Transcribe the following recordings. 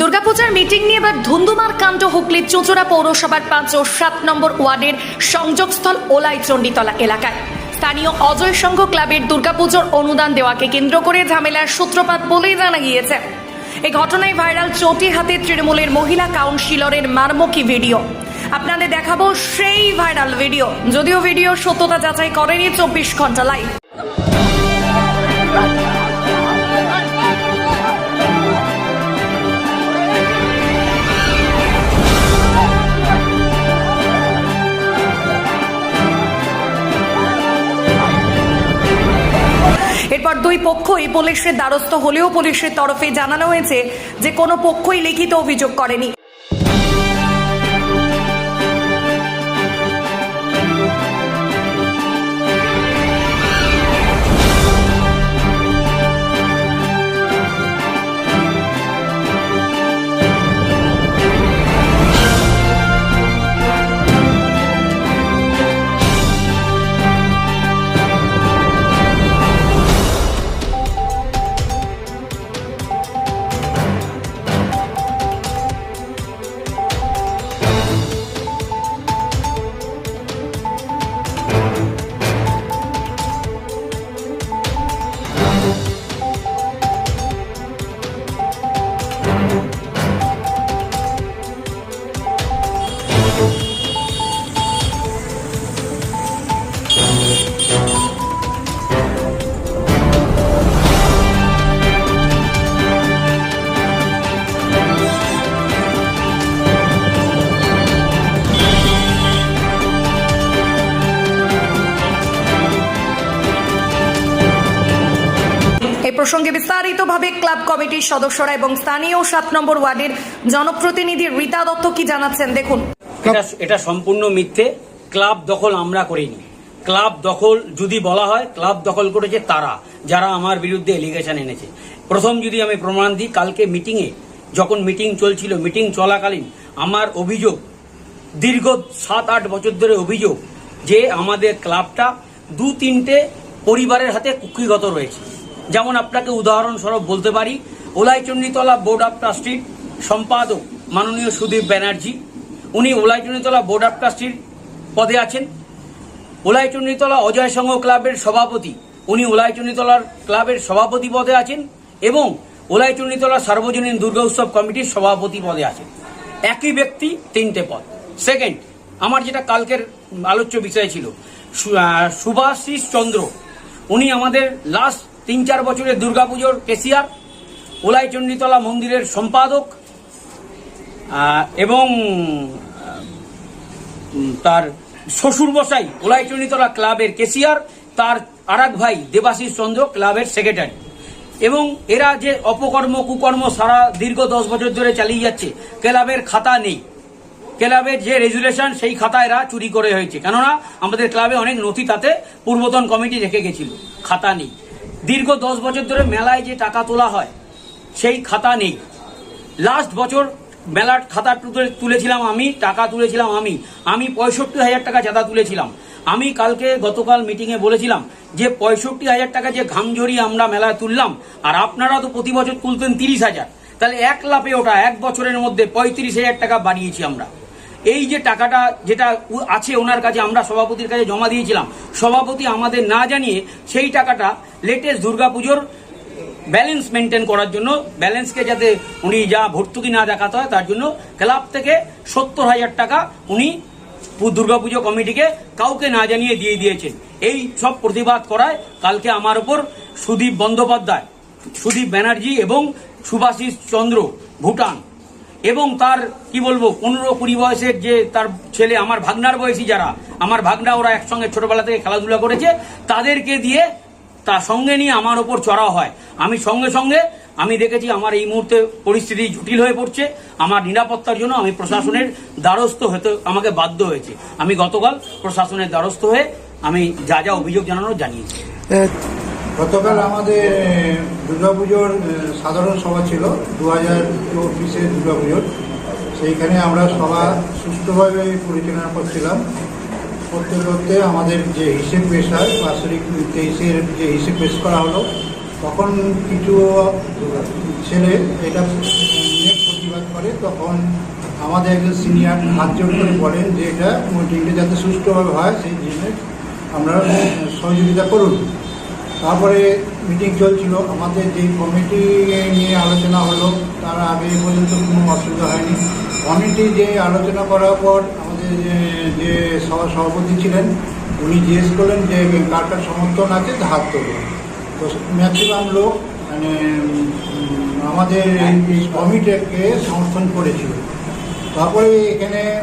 দুর্গাপূজার মিটিং নিয়ে এবার ধুন্ধুমার কাণ্ড হুগলির চুঁচুড়া পৌরসভার পাঁচ ও সাত নম্বর ওয়ার্ডের সংযোগস্থল ওলাই চণ্ডীতলা এলাকায়। স্থানীয় অজয় সংঘ ক্লাবের দুর্গাপুজোর অনুদান দেওয়াকে কেন্দ্র করে ঝামেলার সূত্রপাত বলেই জানা গিয়েছে। এই ঘটনায় ভাইরাল চটি হাতে তৃণমূলের মহিলা কাউন্সিলরের মারমুখী ভিডিও। আপনাদের দেখাবো সেই ভাইরাল ভিডিও যদিও ভিডিও সত্যতা যাচাই করেনি চব্বিশ ঘণ্টা লাইভ এরপর দুই পক্ষই পুলিশের দ্বারস্থ হলেও পুলিশের তরফে জানানো হয়েছে যে কোনো পক্ষই লিখিত অভিযোগ করেনি। প্রসঙ্গে বিস্তারিতভাবে ক্লাব কমিটির সদস্যরা এবং স্থানীয় সাত নম্বর ওয়ার্ডের জনপ্রতিনিধি রীতা দত্ত কি জানাচ্ছেন? দেখুন। এটা এটা সম্পূর্ণ মিথ্যে। ক্লাব দখল আমরা করিনি। ক্লাব দখল যদি বলা হয়, ক্লাব দখল করেছে তারা, যারা আমার বিরুদ্ধে এলিগেশন এনেছে। প্রথম যদি আমি প্রমাণ দিই, কালকে মিটিংয়ে যখন মিটিং চলছিল মিটিং চলাকালীন আমার অভিযোগ, দীর্ঘ সাত আট বছর ধরে অভিযোগ যে আমাদের ক্লাবটা দু তিনটে পরিবারের হাতে কুক্ষিগত রয়েছে। যেমন আপনাকে উদাহরণস্বরূপ বলতে পারি, ওলাইচন্ডীতলা বোর্ড অফ ট্রাস্টির সম্পাদক মাননীয় সুদীপ ব্যানার্জি। উনি ওলাইচন্ডীতলা বোর্ড অফ ট্রাস্টির পদে আছেন। ওলাইচন্ডীতলা অজয় সংঘ ক্লাবের সভাপতি। উনি ওলাইচন্ডীতলার ক্লাবের সভাপতি পদে আছেন এবং ওলাইচন্ডীতলা সার্বজনীন দুর্গা উৎসব কমিটির সভাপতি পদে আছেন। একই ব্যক্তি, তিনটে পদ। সেকেন্ড আমার যেটা কালকের আলোচ্য বিষয় ছিল সুভাষিস চন্দ্র। উনি আমাদের লাস্ট তিন চার বছরের দুর্গাপুজোর কেসিয়ার ওলাইচন্ডীতলা মন্দিরের সম্পাদক এবং তার শ্বশুর মশাই ওলাইচন্ডীতলা ক্লাবের কেসিয়ার তার আরাক ভাই দেবাশিস চন্দ্র ক্লাবের সেক্রেটারি। এবং এরা যে অপকর্ম, কুকর্ম সারা দীর্ঘ দশ বছর ধরে চালিয়ে যাচ্ছে, ক্লাবের খাতা নেই। ক্লাবের যে রেজুলেশন, সেই খাতা এরা চুরি করে হয়েছে। কেননা, আমাদের ক্লাবে অনেক নথি তাতে পূর্বতন কমিটি রেখে গেছিল। খাতা নেই। দীর্ঘ দশ বছর ধরে মেলায় যে টাকা তোলা হয়, সেই খাতা নেই। লাস্ট বছর মেলার খাতা তুলে- তুলেছিলাম আমি, টাকা তুলেছিলাম আমি। আমি পঁয়ষট্টি হাজার টাকা চাঁদা তুলেছিলাম। আমি কালকে গতকাল মিটিংয়ে বলেছিলাম যে পঁয়ষট্টি হাজার টাকা যে ঘাম ঝরিয়ে আমরা মেলায় তুললাম, আর আপনারা তো প্রতি বছর তুলতেন তিরিশ হাজার। তাহলে এক লাপে ওটা, এক বছরের মধ্যে পঁয়ত্রিশ হাজার টাকা বাড়িয়েছি আমরা। এই যে টাকাটা যেটা আছে ওনার কাছে, আমরা সভাপতির কাছে জমা দিয়েছিলাম, সভাপতি আমাদের না জানিয়ে সেই টাকাটা লেটেস্ট দুর্গাপুজোর ব্যালেন্স মেনটেন করার জন্য ব্যালেন্সকে যাতে উনি যা ভর্তুকি না দেখাতে হয়, তার জন্য ক্লাব থেকে সত্তর হাজার টাকা উনি দুর্গাপুজো কমিটিকে কাউকে না জানিয়ে দিয়ে দিয়েছেন। এই সব প্রতিবাদ করায় কালকে আমার ওপর সুদীপ বন্দ্যোপাধ্যায়, সুদীপ ব্যানার্জি এবং সুভাষিস চন্দ্র ভুটান। এবং তার, কি বলব, পনেরো কুড়ি বয়সের যে তার ছেলে, আমার ভাগনার বয়সী যারা, আমার ভাগনা ওরা একসঙ্গে ছোটবেলা থেকে খেলাধুলা করেছে, তাদেরকে দিয়ে তা সঙ্গে নিয়ে আমার ওপর চড়াও হয়। আমি সঙ্গে সঙ্গে, আমি দেখেছি আমার এই মুহূর্তে পরিস্থিতি জটিল হয়ে পড়ছে, আমার নিরাপত্তার জন্য আমি প্রশাসনের দ্বারস্থ হতে, আমাকে বাধ্য হয়েছে। আমি গতকাল প্রশাসনের দ্বারস্থ হয়ে আমি যা যা অভিযোগ জানানো জানিয়েছি। গতকাল আমাদের দুর্গাপুজোর সাধারণ সভা ছিল দু হাজার চব্বিশের দুর্গাপুজোর। সেইখানে আমরা সভা সুষ্ঠুভাবে পরিচালনা করছিলাম। করতে করতে আমাদের যে হিসেব পেশ হয় বাৎসরিক তেইশের যে হিসেব পেশ করা হলো, তখন কিছু ছেলে এটা প্রতিবাদ করে। তখন আমাদের একজন সিনিয়র হাত জোর করে বলেন যে এটা মিটিংটা যাতে সুষ্ঠুভাবে হয়, সেই জন্য আমরা সহযোগিতা করুন। তারপরে মিটিং চলছিল। আমাদের যে কমিটি নিয়ে আলোচনা হলো, তার আগে পর্যন্ত কোনো অসুবিধা হয়নি। কমিটি যে আলোচনা করার পর আমাদের যে- সভা সভাপতি ছিলেন, উনি জিজ্ঞেস করলেন যে, কার সমর্থন আছে হাত তুলুন তো ম্যাক্সিমাম লোক মানে আমাদের কমিটিকে সমর্থন করেছিল। তারপরে এখানে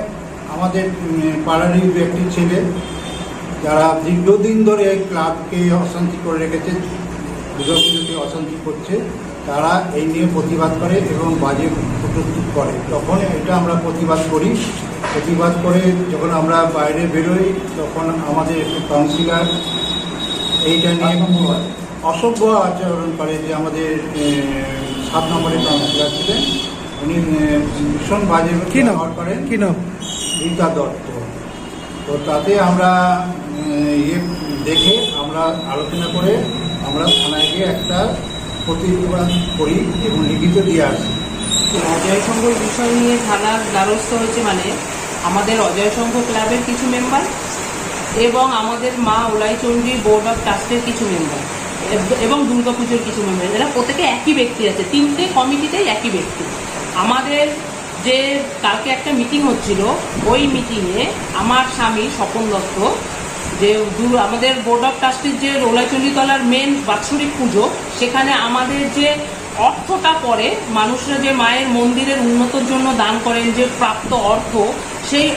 আমাদের পাড়ারই ব্যক্তি ছেলে যারা দীর্ঘদিন ধরে এই ক্লাবকে অশান্তি করে রেখেছে দুর্গাপুজোকে অশান্তি করছে তারা এই নিয়ে প্রতিবাদ করে এবং বাজে প্রস্তুত করে। তখন এটা আমরা প্রতিবাদ করি প্রতিবাদ করে যখন আমরা বাইরে বেরোই তখন আমাদের একটি কাউন্সিলর এইটা নিয়ে অসভ্য আচরণ করে যে আমাদের সাত নম্বরের কাউন্সিলার ছিলেন। উনি ভীষণ বাজে কি নাম? ব্যবহার করেন। কি নাম? রীতা দত্ত। তো তাতে আমরা ইয়ে দেখে আমরা আলোচনা করে আমরা থানায় গিয়ে একটা প্রতিবাদ করি এবং লিখিত দিয়ে আসি। অজয় সংঘ বিষয় নিয়ে থানার দ্বারস্থ হয়েছে মানে আমাদের অজয় সংঘ ক্লাবের কিছু মেম্বার এবং আমাদের মা ওলাইচন্ডী বোর্ড অফ ট্রাস্টের কিছু মেম্বার এবং দুর্গাপুজোর কিছু মেম্বার এরা প্রত্যেকে একই ব্যক্তি আছে, তিনটে কমিটিতেই একই ব্যক্তি। আমাদের যে কালকে একটা মিটিং হচ্ছিল, ওই মিটিংয়ে আমার স্বামী স্বপন দত্ত, যে আমাদের বোর্ড অফ ট্রাস্টের যে রোলাচলিতলার মেন বাৎসরিক পুজো, সেখানে আমাদের যে অর্থটা পরে মানুষরা যে মায়ের মন্দিরের উন্নতর জন্য দান করেন, যে প্রাপ্ত অর্থ সেই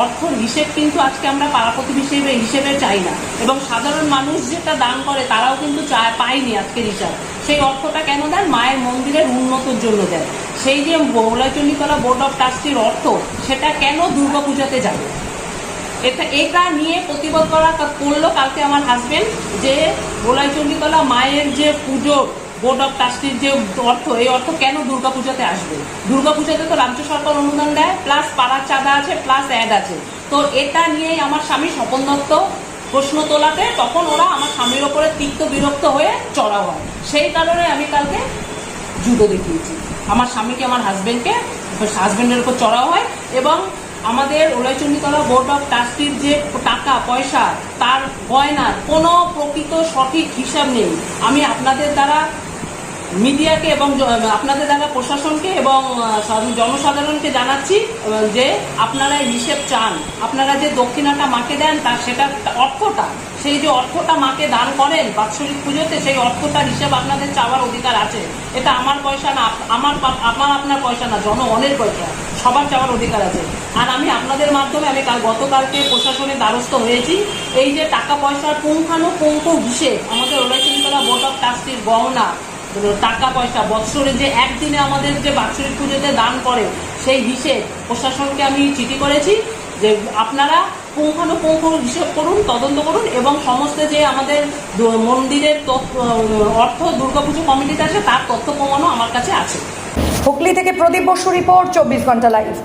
অর্থর হিসেব কিন্তু আজকে আমরা পাড়া প্রতিবেশী হিসেবে চাই না। এবং সাধারণ মানুষ যেটা দান করে তারাও কিন্তু চায় পায়নি আজকের হিসাব। সেই অর্থটা কেন দেন? মায়ের মন্দিরের উন্নতর জন্য দেন। সেই যে বৌলাচণ্ডীতলা বোর্ড অফ ট্রাস্টির অর্থ, সেটা কেন দুর্গাপূজাতে যাবে? এটা এটা নিয়ে প্রতিবাদ করা করল কালকে আমার হাজবেন্ড যে গোলাইচণ্ডীতলা মায়ের যে পুজো বোর্ড অফ ট্রাস্টির যে অর্থ, এই অর্থ কেন দুর্গাপূজাতে আসবে? দুর্গাপূজাতে তো রাজ্য সরকার অনুদান দেয় প্লাস পাড়ার চাঁদা আছে প্লাস অ্যাড আছে। তো এটা নিয়েই আমার স্বামী স্বপন দত্ত প্রশ্ন তোলাতে, তখন ওরা আমার স্বামীর ওপরে তিক্ত বিরক্ত হয়ে চড়া হয়। সেই কারণে আমি কালকে জুতো দেখিয়েছি। আমার স্বামীকে, আমার হাজবেন্ডকে হাজবেন্ডের উপর চড়াও হয় এবং আমাদের ওলাইচণ্ডীতলা বোর্ড অফ ট্রাস্টির যে টাকা, পয়সা, তার গয়নার কোনো প্রকৃত সঠিক হিসাব নেই। আমি আপনাদের দ্বারা মিডিয়াকে এবং আপনাদের দ্বারা প্রশাসনকে এবং জনসাধারণকে জানাচ্ছি যে আপনারা হিসেব চান। আপনারা যে দক্ষিণাটা মাকে দেন, তার সেটা অর্থটা, সেই যে অর্থটা মাকে দান করেন বাৎসরিক পুজোতে, সেই অর্থটার হিসেব আপনাদের চাওয়ার অধিকার আছে। এটা আমার পয়সা না আমার আমার আপনার পয়সা না জনগণের পয়সা। সবার চাওয়ার অধিকার আছে। আর আমি আপনাদের মাধ্যমে, আমি কাল গতকালকে প্রশাসনের দ্বারস্থ হয়েছি। এই যে টাকা পয়সার পুঙ্খানুপুঙ্খ হিসেব, আমাদের ওলাইচন্দলা বোর্ড অফ ট্রাস্টির গহনা টাকা পয়সা, বৎসরে যে একদিনে আমাদের যে বাৎসরিক পুজোতে দান করে, সেই হিসেব প্রশাসনকে আমি চিঠি করেছি যে আপনারা পুঙ্খানুপুঙ্খ হিসেব করুন, তদন্ত করুন এবং সমস্ত যে আমাদের মন্দিরের অর্থ দুর্গাপুজো কমিটিতে আছে, তার তথ্য প্রমাণও আমার কাছে আছে। হুগলি থেকে প্রদীপ বসু রিপোর্ট, চব্বিশ ঘণ্টা লাইভ